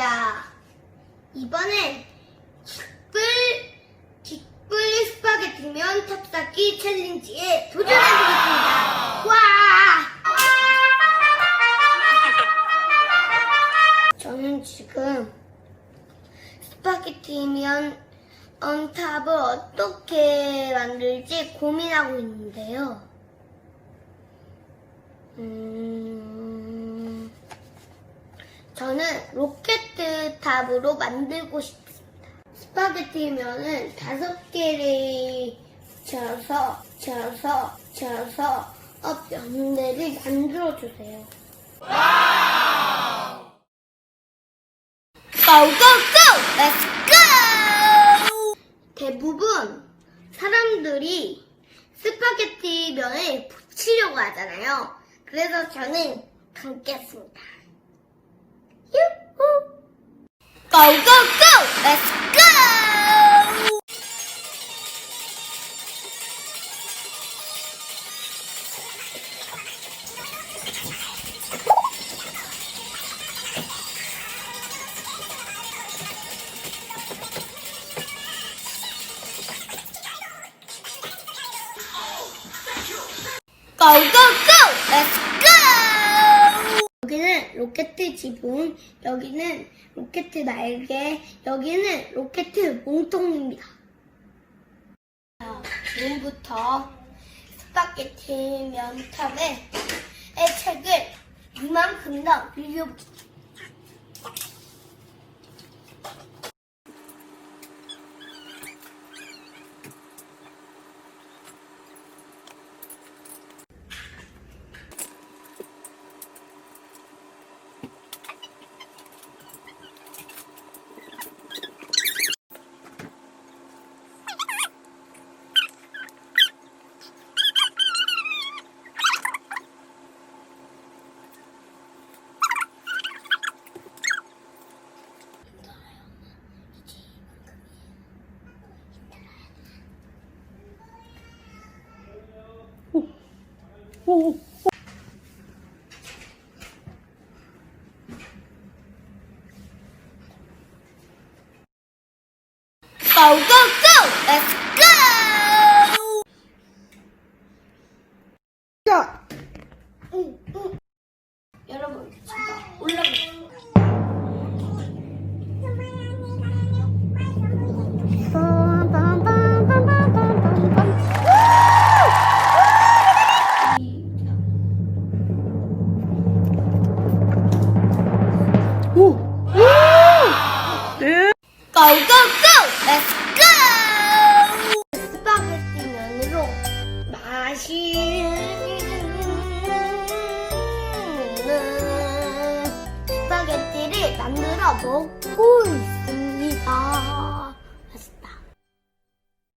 반갑습니다. 이번엔 기쁠, 기쁠 스파게티면 탑쌓기 챌린지에 도전해보겠습니다. 와! 저는 지금 스파게티면 언탑을 어떻게 만들지 고민하고 있는데요. 음, 저는 로켓 탑으로 만들고 싶습니다. 스파게티면은 다섯 개를 져서, 져서, 져서, 어, 면대를 만들어 주세요. 고고고! Let's go! 대부분 사람들이 스파게티 면을 붙이려고 하잖아요. 그래서 저는 감겠습니다. 고고고! Let's go! 고고고! Let's go! 여기는 로켓 지붕, 여기는 로켓 날개, 여기는 로켓 몸통입니다. 자, 지금부터 스파게티 면탑에 책을 이만큼 더 빌려볼게요. 응. 여러분, 올라가 겠습니다. 고고고! Let's go! 스파게티 면으로 맛있는 스파게티를 만들어 먹고 있습니다.